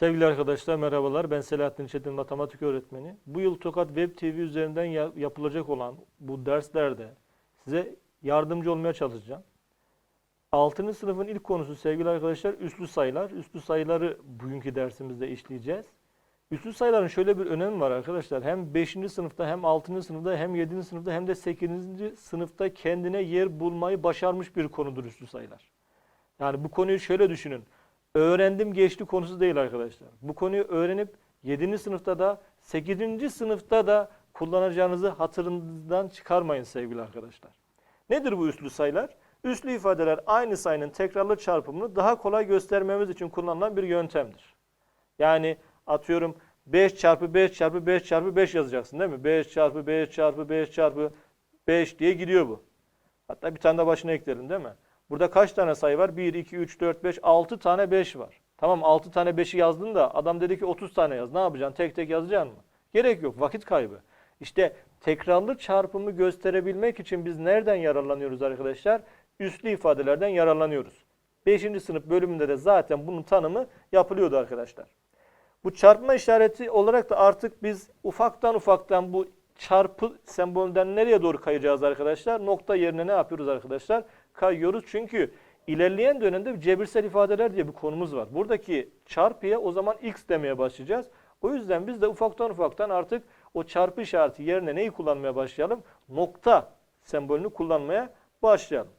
Sevgili arkadaşlar merhabalar. Ben Selahattin Çetin matematik öğretmeni. Bu yıl Tokat Web TV üzerinden ya- yapılacak olan bu derslerde size yardımcı olmaya çalışacağım. 6. sınıfın ilk konusu sevgili arkadaşlar üslü sayılar. Üslü sayıları bugünkü dersimizde işleyeceğiz. Üslü sayıların şöyle bir önemi var arkadaşlar. Hem 5. sınıfta hem 6. sınıfta hem 7. sınıfta hem de 8. sınıfta kendine yer bulmayı başarmış bir konudur üslü sayılar. Yani bu konuyu şöyle düşünün. Öğrendim geçti konusu değil arkadaşlar. Bu konuyu öğrenip 7. sınıfta da 8. sınıfta da kullanacağınızı hatırından çıkarmayın sevgili arkadaşlar. Nedir bu üslü sayılar? Üslü ifadeler aynı sayının tekrarlı çarpımını daha kolay göstermemiz için kullanılan bir yöntemdir. Yani atıyorum 5 çarpı 5 çarpı 5 çarpı 5 yazacaksın değil mi? 5 çarpı 5 çarpı 5 çarpı 5 diye gidiyor bu. Hatta bir tane de başına eklerim değil mi? Burada kaç tane sayı var? 1, 2, 3, 4, 5, 6 tane 5 var. Tamam 6 tane 5'i yazdın da adam dedi ki 30 tane yaz. Ne yapacaksın? Tek tek yazacaksın mı? Gerek yok. Vakit kaybı. İşte tekrarlı çarpımı gösterebilmek için biz nereden yararlanıyoruz arkadaşlar? Üslü ifadelerden yararlanıyoruz. 5. sınıf bölümünde de zaten bunun tanımı yapılıyordu arkadaşlar. Bu çarpma işareti olarak da artık biz ufaktan ufaktan bu çarpı sembolünden nereye doğru kayacağız arkadaşlar? Nokta yerine ne yapıyoruz arkadaşlar? Kayıyoruz çünkü ilerleyen dönemde cebirsel ifadeler diye bir konumuz var. Buradaki çarpıya o zaman x demeye başlayacağız. O yüzden biz de ufaktan ufaktan artık o çarpı işareti yerine neyi kullanmaya başlayalım? Nokta sembolünü kullanmaya başlayalım.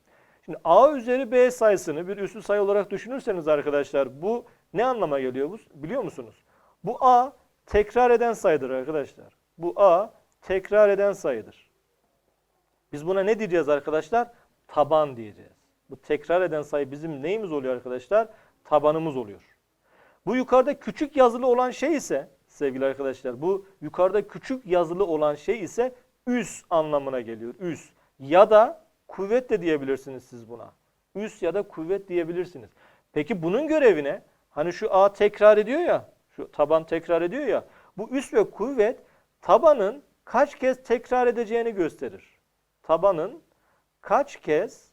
Şimdi a üzeri b sayısını bir üslü sayı olarak düşünürseniz arkadaşlar bu ne anlama geliyor biliyor musunuz? Bu a tekrar eden sayıdır arkadaşlar. Bu a tekrar eden sayıdır. Biz buna ne diyeceğiz arkadaşlar? Taban diyeceğiz. Bu tekrar eden sayı bizim neyimiz oluyor arkadaşlar? Tabanımız oluyor. Bu yukarıda küçük yazılı olan şey ise sevgili arkadaşlar bu yukarıda küçük yazılı olan şey ise üs anlamına geliyor. Üs ya da kuvvet de diyebilirsiniz siz buna. Üs ya da kuvvet diyebilirsiniz. Peki bunun görevi ne? Hani şu A tekrar ediyor ya, şu taban tekrar ediyor ya. Bu üs ve kuvvet tabanın kaç kez tekrar edeceğini gösterir. Tabanın kaç kez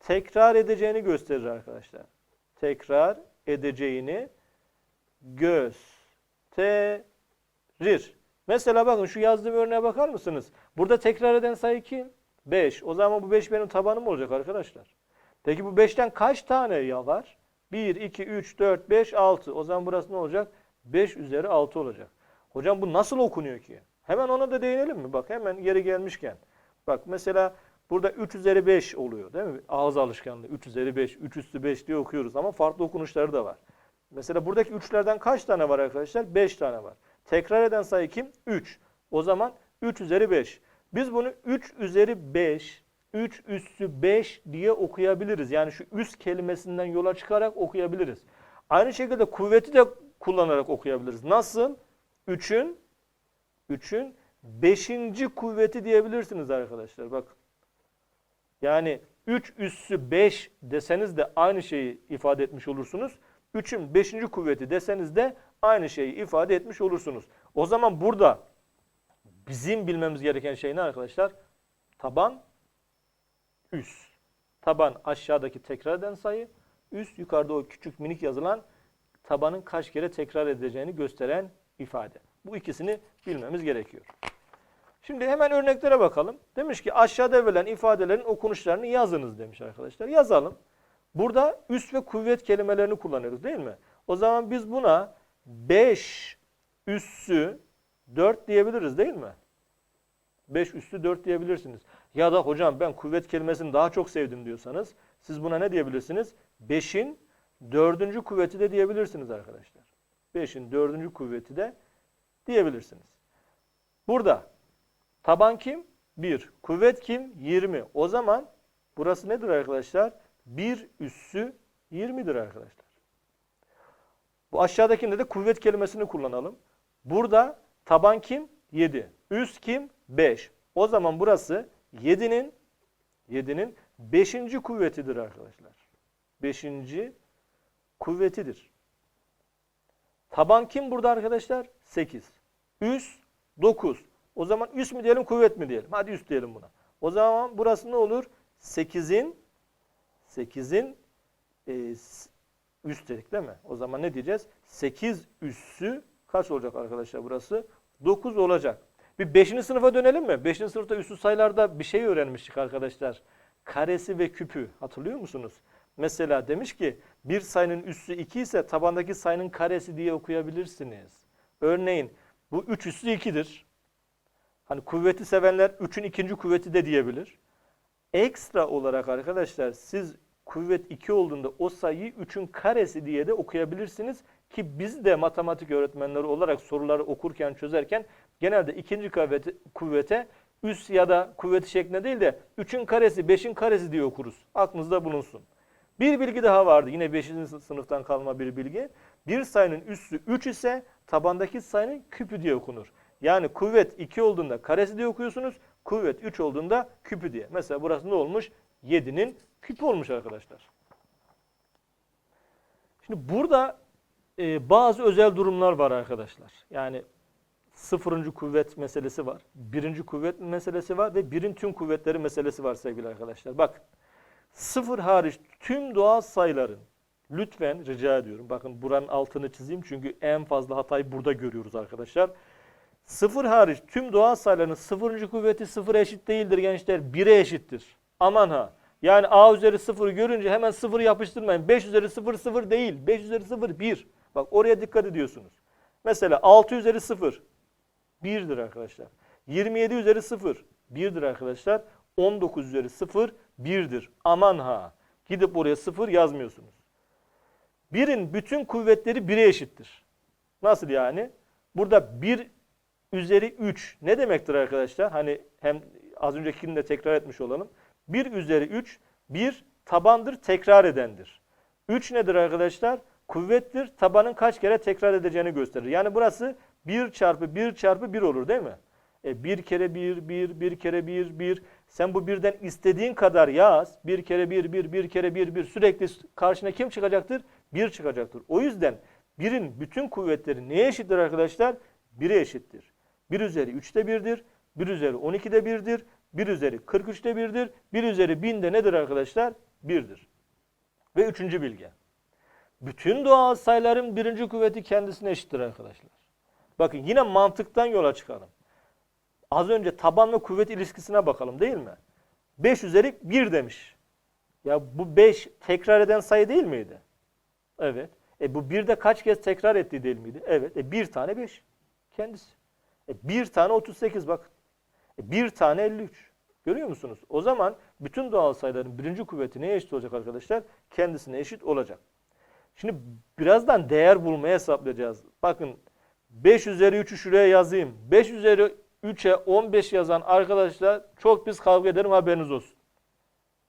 tekrar edeceğini gösterir arkadaşlar. Tekrar edeceğini gösterir. Mesela bakın şu yazdığım örneğe bakar mısınız? Burada tekrar eden sayı kim? 5. O zaman bu 5 benim tabanım olacak arkadaşlar. Peki bu 5'ten kaç tane ya var? 1, 2, 3, 4, 5, 6. O zaman burası ne olacak? 5 üzeri 6 olacak. Hocam bu nasıl okunuyor ki? Hemen ona da değinelim mi? Bak hemen yeri gelmişken. Bak mesela burada 3 üzeri 5 oluyor değil mi? Ağız alışkanlığı 3 üzeri 5, 3 üstü 5 diye okuyoruz ama farklı okunuşları da var. Mesela buradaki 3'lerden kaç tane var arkadaşlar? 5 tane var. Tekrar eden sayı kim? 3. O zaman 3 üzeri 5. Biz bunu 3 üzeri 5, 3 üssü 5 diye okuyabiliriz. Yani şu üst kelimesinden yola çıkarak okuyabiliriz. Aynı şekilde kuvveti de kullanarak okuyabiliriz. Nasıl? 3'ün 3'ün 5. kuvveti diyebilirsiniz arkadaşlar. Bakın. Yani 3 üssü 5 deseniz de aynı şeyi ifade etmiş olursunuz. 3'ün 5. kuvveti deseniz de aynı şeyi ifade etmiş olursunuz. O zaman burada bizim bilmemiz gereken şey ne arkadaşlar? Taban, üst. Taban aşağıdaki tekrar eden sayı, üst yukarıda o küçük minik yazılan tabanın kaç kere tekrar edeceğini gösteren ifade. Bu ikisini bilmemiz gerekiyor. Şimdi hemen örneklere bakalım. Demiş ki aşağıda verilen ifadelerin okunuşlarını yazınız demiş arkadaşlar. Yazalım. Burada üst ve kuvvet kelimelerini kullanıyoruz değil mi? O zaman biz buna 5 üssü 4 diyebiliriz değil mi? 5 üstü 4 diyebilirsiniz. Ya da hocam ben kuvvet kelimesini daha çok sevdim diyorsanız siz buna ne diyebilirsiniz? 5'in 4. kuvveti de diyebilirsiniz arkadaşlar. 5'in 4. kuvveti de diyebilirsiniz. Burada taban kim? 1. Kuvvet kim? 20. O zaman burası nedir arkadaşlar? 1 üssü 20'dir arkadaşlar. Bu aşağıdakinde de kuvvet kelimesini kullanalım. Burada taban kim? 7. Üst kim? 5. O zaman burası 7'nin 7'nin 5. kuvvetidir arkadaşlar. 5. kuvvetidir. Taban kim burada arkadaşlar? 8. Üst 9. O zaman üst mü diyelim kuvvet mi diyelim? Hadi üst diyelim buna. O zaman burası ne olur? 8'in 8'in e, Üst dedik değil mi? O zaman ne diyeceğiz? 8 üssü kaç olacak arkadaşlar burası? 9 olacak. Bir 5. sınıfa dönelim mi? 5. sınıfta üssü sayılarda bir şey öğrenmiştik arkadaşlar. Karesi ve küpü hatırlıyor musunuz? Mesela demiş ki bir sayının üssü 2 ise tabandaki sayının karesi diye okuyabilirsiniz. Örneğin bu 3 üssü 2'dir. Hani kuvveti sevenler 3'ün ikinci kuvveti de diyebilir. Ekstra olarak arkadaşlar siz kuvvet 2 olduğunda o sayıyı 3'ün karesi diye de okuyabilirsiniz. Ki biz de matematik öğretmenleri olarak soruları okurken çözerken genelde ikinci kuvvete, kuvvete üs ya da kuvveti şeklinde değil de 3'ün karesi 5'in karesi diye okuruz. Aklınızda bulunsun. Bir bilgi daha vardı yine 5. sınıftan kalma bir bilgi. Bir sayının üssü 3 ise tabandaki sayının küpü diye okunur. Yani kuvvet 2 olduğunda karesi diye okuyorsunuz. Kuvvet 3 olduğunda küpü diye. Mesela burası ne olmuş? 7'nin küpü olmuş arkadaşlar. Şimdi burada e, bazı özel durumlar var arkadaşlar. Yani sıfırıncı kuvvet meselesi var. Birinci kuvvet meselesi var ve birin tüm kuvvetleri meselesi var sevgili arkadaşlar. Bak sıfır hariç tüm doğal sayıların lütfen rica ediyorum. Bakın buranın altını çizeyim çünkü en fazla hatayı burada görüyoruz arkadaşlar. Sıfır hariç tüm doğal sayıların sıfırıncı kuvveti sıfır eşit değildir gençler. 1'e eşittir. Aman ha. Yani a üzeri sıfır görünce hemen sıfır yapıştırmayın. 5 üzeri sıfır sıfır değil. 5 üzeri sıfır 1. Bak oraya dikkat ediyorsunuz. Mesela 6 üzeri sıfır 1'dir arkadaşlar. 27 üzeri 0 1'dir arkadaşlar. 19 üzeri 0 1'dir. Aman ha. Gidip oraya 0 yazmıyorsunuz. Birin bütün kuvvetleri 1'e eşittir. Nasıl yani? Burada 1 üzeri 3 ne demektir arkadaşlar? Hani hem az öncekini de tekrar etmiş olalım. 1 üzeri 3 bir tabandır tekrar edendir. 3 nedir arkadaşlar? Kuvvettir tabanın kaç kere tekrar edeceğini gösterir. Yani burası 1 çarpı 1 çarpı 1 olur değil mi? E, 1 kere 1, 1, 1 kere 1, 1. Sen bu birden istediğin kadar yaz. 1 kere 1, 1, 1 kere 1, 1. Sürekli karşına kim çıkacaktır? 1 çıkacaktır. O yüzden birin bütün kuvvetleri neye eşittir arkadaşlar? 1'e eşittir. 1 üzeri 3'te 1'dir. 1 üzeri 12'de 1'dir. 1 üzeri 43'te 1'dir. 1 üzeri 1000'de nedir arkadaşlar? 1'dir. Ve üçüncü bilgi. Bütün doğal sayıların birinci kuvveti kendisine eşittir arkadaşlar. Bakın yine mantıktan yola çıkalım. Az önce taban ve kuvvet ilişkisine bakalım değil mi? 5 üzeri 1 demiş. Ya bu 5 tekrar eden sayı değil miydi? Evet. E bu 1 de kaç kez tekrar ettiği değil miydi? Evet. E 1 tane 5. Kendisi. E 1 tane 38 bak. E 1 tane 53. Görüyor musunuz? O zaman bütün doğal sayıların birinci kuvveti neye eşit olacak arkadaşlar? Kendisine eşit olacak. Şimdi birazdan değer bulmaya hesaplayacağız. Bakın 5 üzeri 3'ü şuraya yazayım. 5 üzeri 3'e 15 yazan arkadaşlar çok biz kavga ederim haberiniz olsun.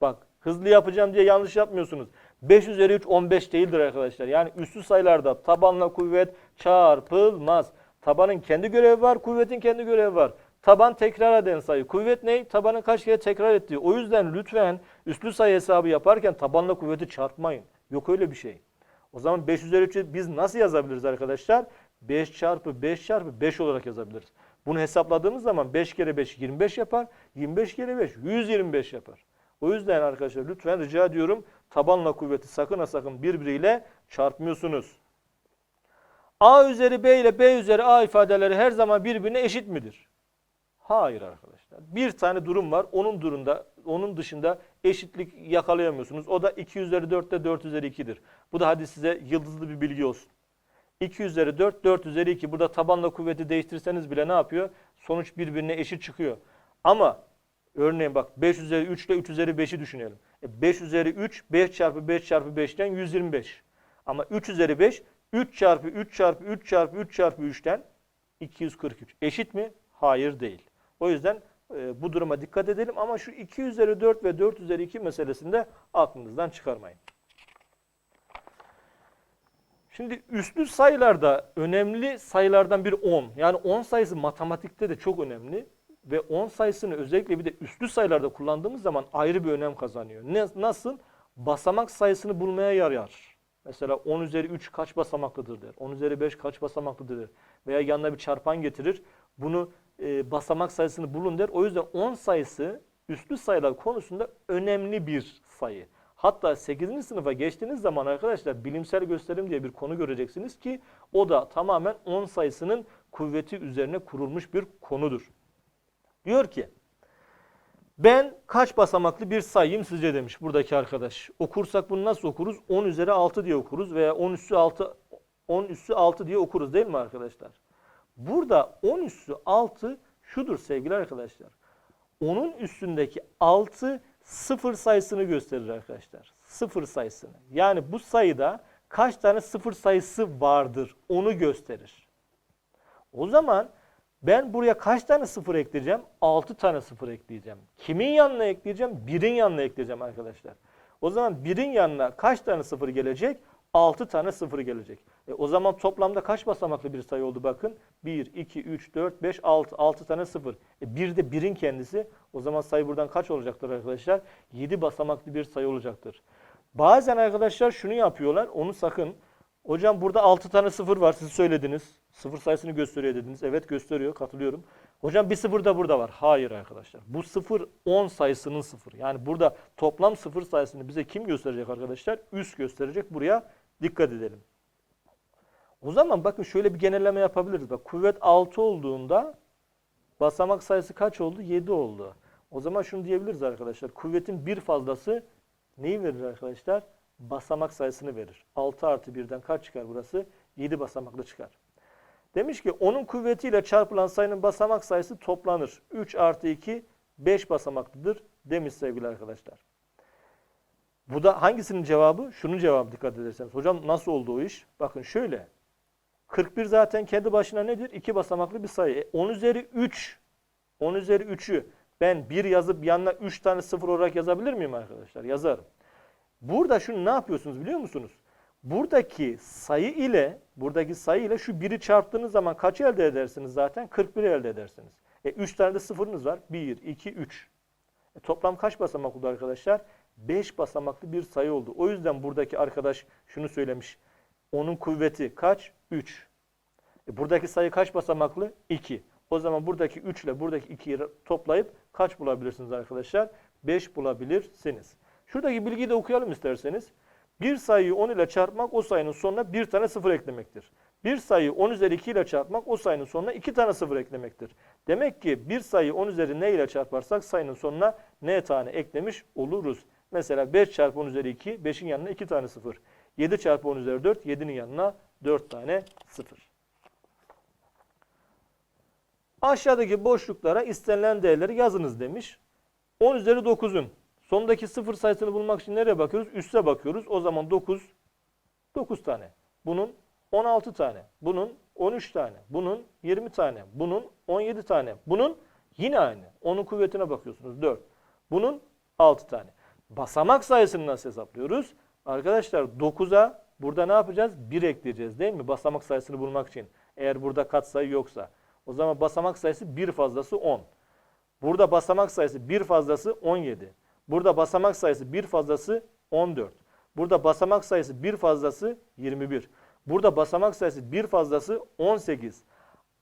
Bak hızlı yapacağım diye yanlış yapmıyorsunuz. 5 üzeri 3 15 değildir arkadaşlar. Yani üstü sayılarda tabanla kuvvet çarpılmaz. Tabanın kendi görevi var, kuvvetin kendi görevi var. Taban tekrar eden sayı. Kuvvet ne? Tabanın kaç kere tekrar ettiği. O yüzden lütfen üstlü sayı hesabı yaparken tabanla kuvveti çarpmayın. Yok öyle bir şey. O zaman 5 üzeri 3'ü biz nasıl yazabiliriz arkadaşlar? 5 çarpı 5 çarpı 5 olarak yazabiliriz. Bunu hesapladığımız zaman 5 kere 5 25 yapar. 25 kere 5 125 yapar. O yüzden arkadaşlar lütfen rica ediyorum tabanla kuvveti sakın ha sakın birbiriyle çarpmıyorsunuz. A üzeri B ile B üzeri A ifadeleri her zaman birbirine eşit midir? Hayır arkadaşlar. Bir tane durum var. Onun durumda, onun dışında eşitlik yakalayamıyorsunuz. O da 2 üzeri 4 ile 4 üzeri 2'dir. Bu da hadi size yıldızlı bir bilgi olsun. 2 üzeri 4, 4 üzeri 2. Burada tabanla kuvveti değiştirseniz bile ne yapıyor? Sonuç birbirine eşit çıkıyor. Ama örneğin bak 5 üzeri 3 ile 3 üzeri 5'i düşünelim. E 5 üzeri 3, 5 çarpı 5 çarpı 5'ten 125. Ama 3 üzeri 5, 3 çarpı 3 çarpı 3 çarpı 3 çarpı 3'ten 243. Eşit mi? Hayır değil. O yüzden e, bu duruma dikkat edelim ama şu 2 üzeri 4 ve 4 üzeri 2 meselesinde aklınızdan çıkarmayın. Şimdi üstlü sayılarda önemli sayılardan biri 10. Yani 10 sayısı matematikte de çok önemli ve 10 sayısını özellikle bir de üstlü sayılarda kullandığımız zaman ayrı bir önem kazanıyor. Ne, nasıl? Basamak sayısını bulmaya yarar. Mesela 10 üzeri 3 kaç basamaklıdır der. 10 üzeri 5 kaç basamaklıdır der. Veya yanına bir çarpan getirir. Bunu e, basamak sayısını bulun der. O yüzden 10 sayısı üstlü sayılar konusunda önemli bir sayı. Hatta 8. sınıfa geçtiğiniz zaman arkadaşlar bilimsel gösterim diye bir konu göreceksiniz ki o da tamamen 10 sayısının kuvveti üzerine kurulmuş bir konudur. Diyor ki ben kaç basamaklı bir sayıyım sizce demiş buradaki arkadaş. Okursak bunu nasıl okuruz? 10 üzeri 6 diye okuruz veya 10 üssü 6 10 üssü 6 diye okuruz değil mi arkadaşlar? Burada 10 üssü 6 şudur sevgili arkadaşlar. Onun üstündeki 6 sıfır sayısını gösterir arkadaşlar. Sıfır sayısını. Yani bu sayıda kaç tane sıfır sayısı vardır onu gösterir. O zaman ben buraya kaç tane sıfır ekleyeceğim? 6 tane sıfır ekleyeceğim. Kimin yanına ekleyeceğim? 1'in yanına ekleyeceğim arkadaşlar. O zaman 1'in yanına kaç tane sıfır gelecek? 6 tane sıfır gelecek. E, o zaman toplamda kaç basamaklı bir sayı oldu bakın? 1, 2, 3, 4, 5, 6. 6 tane sıfır. E, bir de 1'in kendisi. O zaman sayı buradan kaç olacaktır arkadaşlar? 7 basamaklı bir sayı olacaktır. Bazen arkadaşlar şunu yapıyorlar. Onu sakın. Hocam burada 6 tane sıfır var. Siz söylediniz. Sıfır sayısını gösteriyor dediniz. Evet gösteriyor. Katılıyorum. Hocam bir sıfır da burada var. Hayır arkadaşlar. Bu sıfır 10 sayısının sıfır. Yani burada toplam sıfır sayısını bize kim gösterecek arkadaşlar? Üst gösterecek. Buraya dikkat edelim. O zaman bakın şöyle bir genelleme yapabiliriz. Bak kuvvet 6 olduğunda basamak sayısı kaç oldu? 7 oldu. O zaman şunu diyebiliriz arkadaşlar. Kuvvetin bir fazlası neyi verir arkadaşlar? Basamak sayısını verir. 6 artı 1'den kaç çıkar burası? 7 basamaklı çıkar. Demiş ki onun kuvvetiyle çarpılan sayının basamak sayısı toplanır. 3 artı 2 5 basamaklıdır demiş sevgili arkadaşlar. Bu da hangisinin cevabı? Şunun cevabı dikkat ederseniz. Hocam nasıl oldu o iş? Bakın şöyle. 41 zaten kendi başına nedir? 2 basamaklı bir sayı. E, 10 üzeri 3. 10 üzeri 3'ü ben 1 yazıp yanına 3 tane 0 olarak yazabilir miyim arkadaşlar? Yazarım. Burada şunu ne yapıyorsunuz biliyor musunuz? Buradaki sayı ile buradaki sayı ile şu 1'i çarptığınız zaman kaç elde edersiniz zaten? 41 elde edersiniz. E 3 tane de sıfırınız var. 1, 2, 3. E, toplam kaç basamak oldu arkadaşlar? 5 basamaklı bir sayı oldu. O yüzden buradaki arkadaş şunu söylemiş. Onun kuvveti kaç? 3. E, buradaki sayı kaç basamaklı? 2. O zaman buradaki 3 ile buradaki 2'yi toplayıp kaç bulabilirsiniz arkadaşlar? 5 bulabilirsiniz. Şuradaki bilgiyi de okuyalım isterseniz. Bir sayıyı 10 ile çarpmak o sayının sonuna bir tane sıfır eklemektir. Bir sayıyı 10 üzeri 2 ile çarpmak o sayının sonuna 2 tane sıfır eklemektir. Demek ki bir sayıyı 10 üzeri ne ile çarparsak sayının sonuna n tane eklemiş oluruz. Mesela 5 çarpı 10 üzeri 2, 5'in yanına 2 tane sıfır. 7 çarpı 10 üzeri 4, 7'nin yanına 4 tane sıfır. Aşağıdaki boşluklara istenilen değerleri yazınız demiş. 10 üzeri 9'un sondaki sıfır sayısını bulmak için nereye bakıyoruz? Üste bakıyoruz. O zaman 9, 9 tane. Bunun 16 tane. Bunun 13 tane. Bunun 20 tane. Bunun 17 tane. Bunun yine aynı. Onun kuvvetine bakıyorsunuz 4. Bunun 6 tane. Basamak sayısını nasıl hesaplıyoruz? Arkadaşlar 9'a burada ne yapacağız? 1 ekleyeceğiz değil mi? Basamak sayısını bulmak için. Eğer burada katsayı yoksa. O zaman basamak sayısı 1 fazlası 10. Burada basamak sayısı 1 fazlası 17. Burada basamak sayısı 1 fazlası 14. Burada basamak sayısı 1 fazlası 21. Burada basamak sayısı 1 fazlası 18.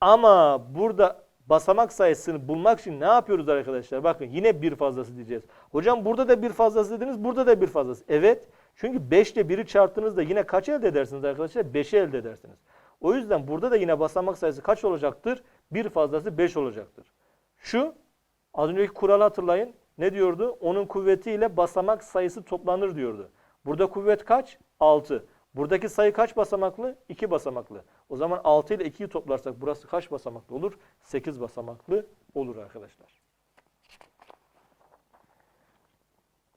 Ama burada basamak sayısını bulmak için ne yapıyoruz arkadaşlar? Bakın yine 1 fazlası diyeceğiz. Hocam burada da 1 fazlası dediniz, burada da 1 fazlası. Evet. Çünkü 5 ile 1'i çarptığınızda yine kaç elde edersiniz arkadaşlar? 5'i elde edersiniz. O yüzden burada da yine basamak sayısı kaç olacaktır? 1 fazlası 5 olacaktır. Şu az önceki kuralı hatırlayın. Ne diyordu? Onun kuvvetiyle basamak sayısı toplanır diyordu. Burada kuvvet kaç? 6. Buradaki sayı kaç basamaklı? 2 basamaklı. O zaman 6 ile 2'yi toplarsak burası kaç basamaklı olur? 8 basamaklı olur arkadaşlar.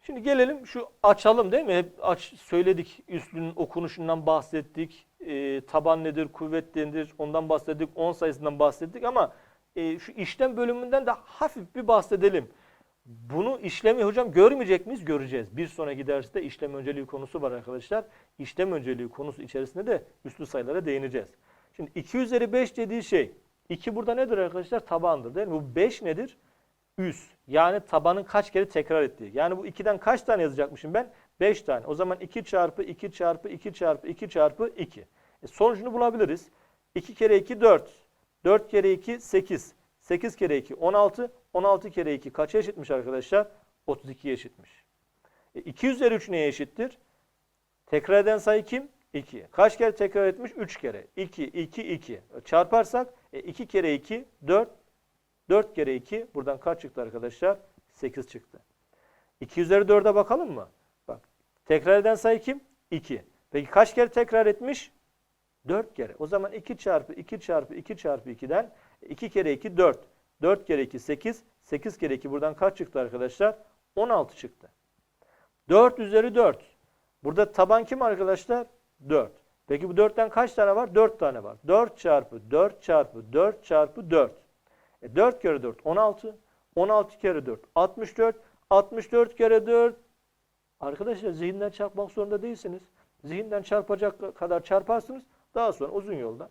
Şimdi gelelim şu açalım değil mi? Hep aç söyledik. Üslünün okunuşundan bahsettik. E, taban nedir, kuvvet nedir ondan bahsettik. 10 sayısından bahsettik ama e, şu işlem bölümünden de hafif bir bahsedelim. Bunu işlemi hocam görmeyecek miyiz? Göreceğiz. Bir sonraki derste işlem önceliği konusu var arkadaşlar. İşlem önceliği konusu içerisinde de üslü sayılara değineceğiz. Şimdi 2 üzeri 5 dediği şey 2 burada nedir arkadaşlar? Tabandır değil mi? Bu 5 nedir? Üs. Yani tabanın kaç kere tekrar ettiği. Yani bu 2'den kaç tane yazacakmışım ben? 5 tane. O zaman 2 çarpı 2 çarpı 2 çarpı 2 çarpı 2. E sonucunu bulabiliriz. 2 kere 2 4. 4 kere 2 8. 8 kere 2 16. 16 kere 2 kaça eşitmiş arkadaşlar? 32'ye eşitmiş. E, 2 üzeri 3 neye eşittir? Tekrar eden sayı kim? 2. Kaç kere tekrar etmiş? 3 kere. 2, 2, 2. Çarparsak e, 2 kere 2, 4. 4 kere 2. Buradan kaç çıktı arkadaşlar? 8 çıktı. 2 üzeri 4'e bakalım mı? Bak. Tekrar eden sayı kim? 2. Peki kaç kere tekrar etmiş? 4 kere. O zaman 2 çarpı 2 çarpı 2 çarpı 2'den 2 kere 2 4. 4 kere 2 8. 8 kere 2 buradan kaç çıktı arkadaşlar? 16 çıktı. 4 üzeri 4. Burada taban kim arkadaşlar? 4. Peki bu 4'ten kaç tane var? 4 tane var. 4 çarpı 4 çarpı 4 çarpı 4. E 4 kere 4 16. 16 kere 4 64. 64 kere 4. Arkadaşlar zihinden çarpmak zorunda değilsiniz. Zihinden çarpacak kadar çarparsınız. Daha sonra uzun yolda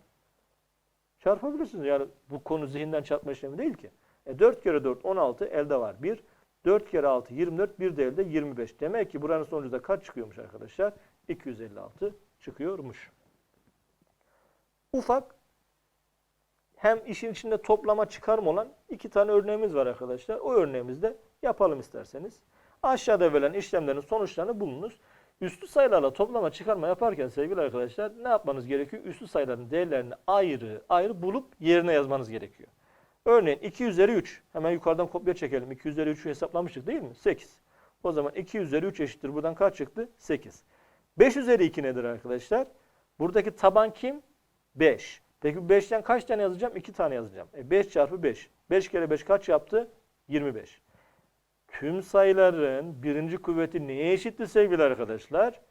çarpabilirsiniz. Yani bu konu zihinden çarpma işlemi değil ki. E 4 kere 4 16 elde var 1. 4 kere 6 24 bir de elde 25. Demek ki buranın sonucu da kaç çıkıyormuş arkadaşlar? 256 çıkıyormuş. Ufak hem işin içinde toplama çıkarma olan iki tane örneğimiz var arkadaşlar. O örneğimizde yapalım isterseniz. Aşağıda verilen işlemlerin sonuçlarını bulunuz. Üslü sayılarla toplama çıkarma yaparken sevgili arkadaşlar ne yapmanız gerekiyor? Üslü sayıların değerlerini ayrı ayrı bulup yerine yazmanız gerekiyor. Örneğin 2 üzeri 3. Hemen yukarıdan kopya çekelim. 2 üzeri 3'ü hesaplamıştık değil mi? 8. O zaman 2 üzeri 3 eşittir. Buradan kaç çıktı? 8. 5 üzeri 2 nedir arkadaşlar? Buradaki taban kim? 5. Peki bu 5'ten kaç tane yazacağım? 2 tane yazacağım. E 5 çarpı 5. 5 kere 5 kaç yaptı? 25. Tüm sayıların birinci kuvveti neye eşitti sevgili arkadaşlar?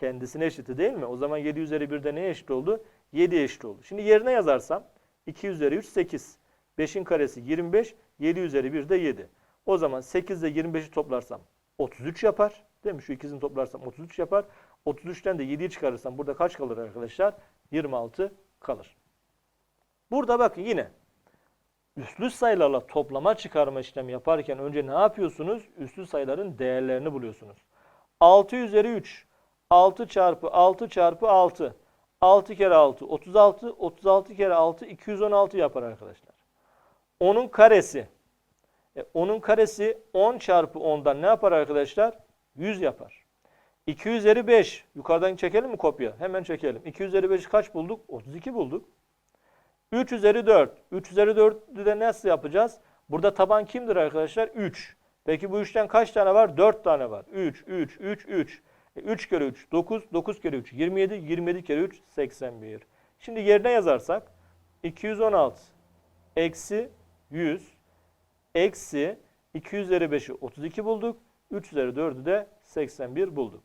Kendisine eşitti değil mi? O zaman 7 üzeri 1'de neye eşit oldu? 7 eşit oldu. Şimdi yerine yazarsam 2 üzeri 3 8. 5'in karesi 25. 7 üzeri 1 de 7. O zaman 8 ile 25'i toplarsam 33 yapar. Değil mi? Şu ikisini toplarsam 33 yapar. 33'ten de 7'yi çıkarırsam burada kaç kalır arkadaşlar? 26 kalır. Burada bakın yine üslü sayılarla toplama çıkarma işlemi yaparken önce ne yapıyorsunuz? Üslü sayıların değerlerini buluyorsunuz. 6 üzeri 3. 6 çarpı 6 çarpı 6. 6 kere 6 36. 36 kere 6 216 yapar arkadaşlar. 10'un karesi. E, 10'un karesi 10 çarpı 10'dan ne yapar arkadaşlar? 100 yapar. 2 üzeri 5. Yukarıdan çekelim mi kopya? Hemen çekelim. 2 üzeri 5'i kaç bulduk? 32 bulduk. 3 üzeri 4. 3 üzeri 4'ü de nasıl yapacağız? Burada taban kimdir arkadaşlar? 3. Peki bu 3'ten kaç tane var? 4 tane var. 3, 3, 3, 3. E, 3 kere 3, 9, 9 kere 3, 27, 27 kere 3, 81. Şimdi yerine yazarsak 216 eksi 100 eksi 2 üzeri 5'i 32 bulduk. 3 üzeri 4'ü de 81 bulduk.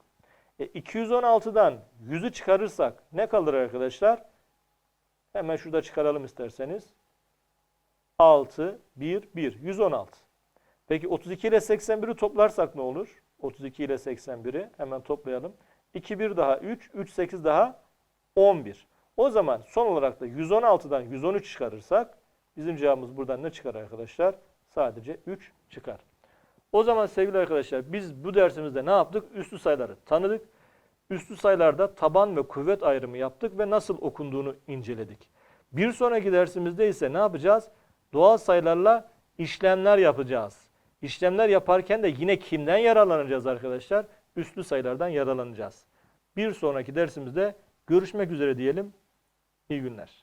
E, 216'dan 100'ü çıkarırsak ne kalır arkadaşlar? Hemen şurada çıkaralım isterseniz. 6, 1, 1. 116. Peki 32 ile 81'i toplarsak ne olur? 32 ile 81'i hemen toplayalım. 2, 1 daha 3, 3, 8 daha 11. O zaman son olarak da 116'dan 113 çıkarırsak bizim cevabımız buradan ne çıkar arkadaşlar? Sadece 3 çıkar. O zaman sevgili arkadaşlar biz bu dersimizde ne yaptık? Üslü sayıları tanıdık. Üslü sayılarda taban ve kuvvet ayrımı yaptık ve nasıl okunduğunu inceledik. Bir sonraki dersimizde ise ne yapacağız? Doğal sayılarla işlemler yapacağız. İşlemler yaparken de yine kimden yararlanacağız arkadaşlar? Üslü sayılardan yararlanacağız. Bir sonraki dersimizde görüşmek üzere diyelim. İyi günler.